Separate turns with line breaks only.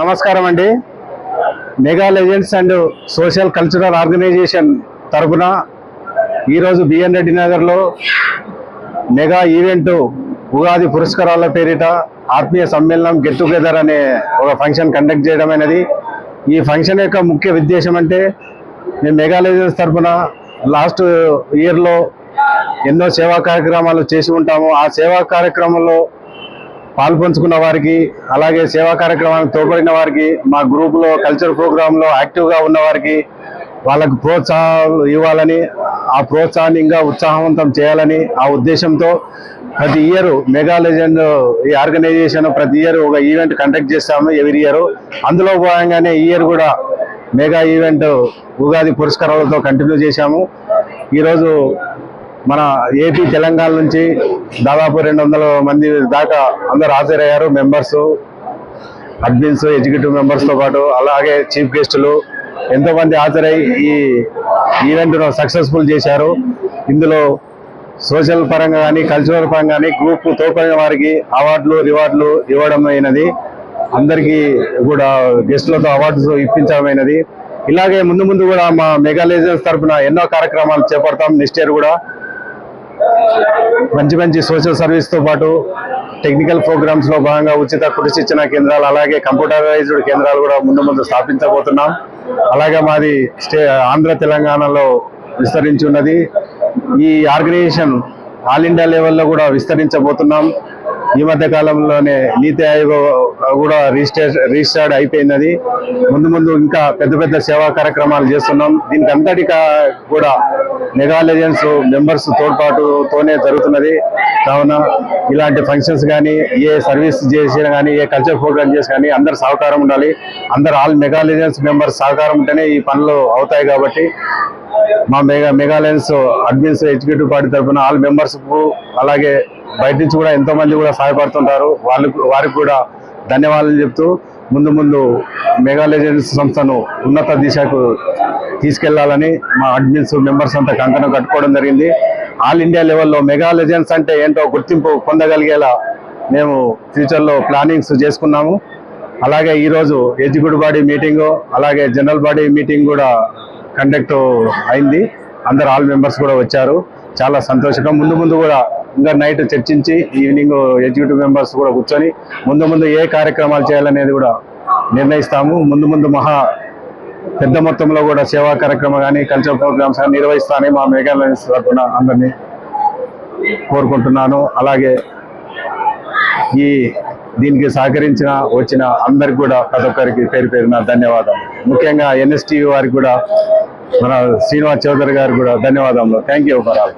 నమస్కారం అండి. Mega legends and social cultural organisation తరపున ఈరోజు బిఎన్ రెడ్డి నగర్లో మెగా ఈవెంట్ ఉగాది పురస్కారాల పేరిట ఆత్మీయ సమ్మేళనం గెట్ టుగెదర్ అనే ఒక ఫంక్షన్ కండక్ట్ చేయడం అనేది ఈ ఫంక్షన్ యొక్క ముఖ్య ఉద్దేశం అంటే మేము మెగా లెజెండ్స్ తరపున లాస్ట్ ఇయర్లో ఎన్నో సేవా కార్యక్రమాలు చేసి ఉంటాము. ఆ సేవా కార్యక్రమంలో పాల్పంచుకున్న వారికి అలాగే సేవా కార్యక్రమానికి తోడ్పడిన వారికి మా గ్రూపులో కల్చర్ ప్రోగ్రాంలో యాక్టివ్గా ఉన్న వారికి వాళ్ళకు ప్రోత్సాహాలు ఇవ్వాలని ఆ ప్రోత్సాహాన్ని ఇంకా ఉత్సాహవంతం చేయాలని ఆ ఉద్దేశంతో ప్రతి ఇయర్ మెగా లెజెండ్ ఈ ఆర్గనైజేషన్ ప్రతి ఇయర్ ఒక ఈవెంట్ కండక్ట్ చేస్తాము ఎవరి ఇయర్ అందులో భాగంగానే ఈ ఇయర్ కూడా మెగా ఈవెంట్ ఉగాది పురస్కారాలతో కంటిన్యూ చేశాము. ఈరోజు మన ఏపీ తెలంగాణ నుంచి దాదాపు రెండు వందల మంది దాకా అందరు హాజరయ్యారు మెంబర్స్ అడ్మిన్స్ ఎగ్జిక్యూటివ్ మెంబర్స్తో పాటు అలాగే చీఫ్ గెస్టులు ఎంతోమంది హాజరై ఈ ఈవెంట్ను సక్సెస్ఫుల్ చేశారు. ఇందులో సోషల్ పరంగా కానీ కల్చరల్ పరంగా కానీ గ్రూప్ తోపడిన వారికి అవార్డులు రివార్డులు ఇవ్వడం అయినది. అందరికీ కూడా గెస్టులతో అవార్డ్స్ ఇప్పించడమైనది ఇలాగే ముందు ముందు కూడా మా మెగా లేజర్స్ తరఫున ఎన్నో కార్యక్రమాలు చేపడతాం. నెక్స్ట్ ఇయర్ కూడా మంచి మంచి సోషల్ సర్వీస్తో పాటు టెక్నికల్ ప్రోగ్రామ్స్లో భాగంగా ఉచిత కృషి శిక్షణ కేంద్రాలు అలాగే కంప్యూటరైజ్డ్ కేంద్రాలు కూడా ముందు ముందు స్థాపించబోతున్నాం. అలాగే మాది స్టే ఆంధ్ర తెలంగాణలో విస్తరించి ఉన్నది. ఈ ఆర్గనైజేషన్ ఆల్ ఇండియా లెవెల్లో కూడా విస్తరించబోతున్నాం. ఈ మధ్య కాలంలోనే నీతి ఆయోగ్ కూడా రిజిస్టర్ రిజిస్టర్డ్ అయిపోయినది. ముందు ముందు ఇంకా పెద్ద పెద్ద సేవా కార్యక్రమాలు చేస్తున్నాం. దీనికి అంతటికా కూడా మెగా మెంబర్స్ తోడ్పాటుతోనే జరుగుతున్నది. కావున ఇలాంటి ఫంక్షన్స్ కానీ ఏ సర్వీస్ చేసినా కానీ ఏ కల్చర్ ప్రోగ్రామ్ చేసి కానీ అందరు సహకారం ఉండాలి. అందరు ఆల్ మెగా మెంబర్స్ సహకారం ఉంటేనే ఈ పనులు అవుతాయి కాబట్టి మా mega mega lions admins executive party తరఫున ఆల్ మెంబర్స్కు అలాగే బయట నుంచి కూడా ఎంతో మంది కూడా సహాయపడుతుంటారు. వాళ్ళకు వారికి కూడా ధన్యవాదాలు చెప్తూ ముందు ముందు మెగా సంస్థను ఉన్నత దిశకు తీసుకెళ్ళాలని మా అడ్మిన్స్ మెంబర్స్ అంతా కంకణం కట్టుకోవడం జరిగింది. ఆల్ ఇండియా లెవెల్లో మెగా లెజెండ్స్ అంటే ఏంటో గుర్తింపు పొందగలిగేలా మేము ఫ్యూచర్లో ప్లానింగ్స్ చేసుకున్నాము. అలాగే ఈరోజు ఎగ్జిక్యూటివ్ బాడీ మీటింగు అలాగే జనరల్ బాడీ మీటింగ్ కూడా కండక్ట్ అయింది. అందరు ఆల్ మెంబర్స్ కూడా వచ్చారు. చాలా సంతోషంగా ముందు ముందు కూడా ఇంకా నైట్ చర్చించి ఈవినింగ్ ఎగ్జిక్యూటివ్ మెంబర్స్ కూడా కూర్చొని ముందు ముందు ఏ కార్యక్రమాలు చేయాలనేది కూడా నిర్ణయిస్తాము. ముందు ముందు మహా పెద్ద మొత్తంలో కూడా సేవా కార్యక్రమం కానీ కల్చరల్ ప్రోగ్రామ్స్ కానీ నిర్వహిస్తానని మా మేఘాలయ తరఫున అందరినీ కోరుకుంటున్నాను. అలాగే ఈ దీనికి సహకరించిన వచ్చిన అందరికి కూడా ప్రతి ఒక్కరికి పేరు పేరున ధన్యవాదాలు. ముఖ్యంగా ఎన్ఎస్టీవీ వారికి కూడా మన శ్రీనివాస్ చౌదరి గారు కూడా ధన్యవాదాలు. Thank you for all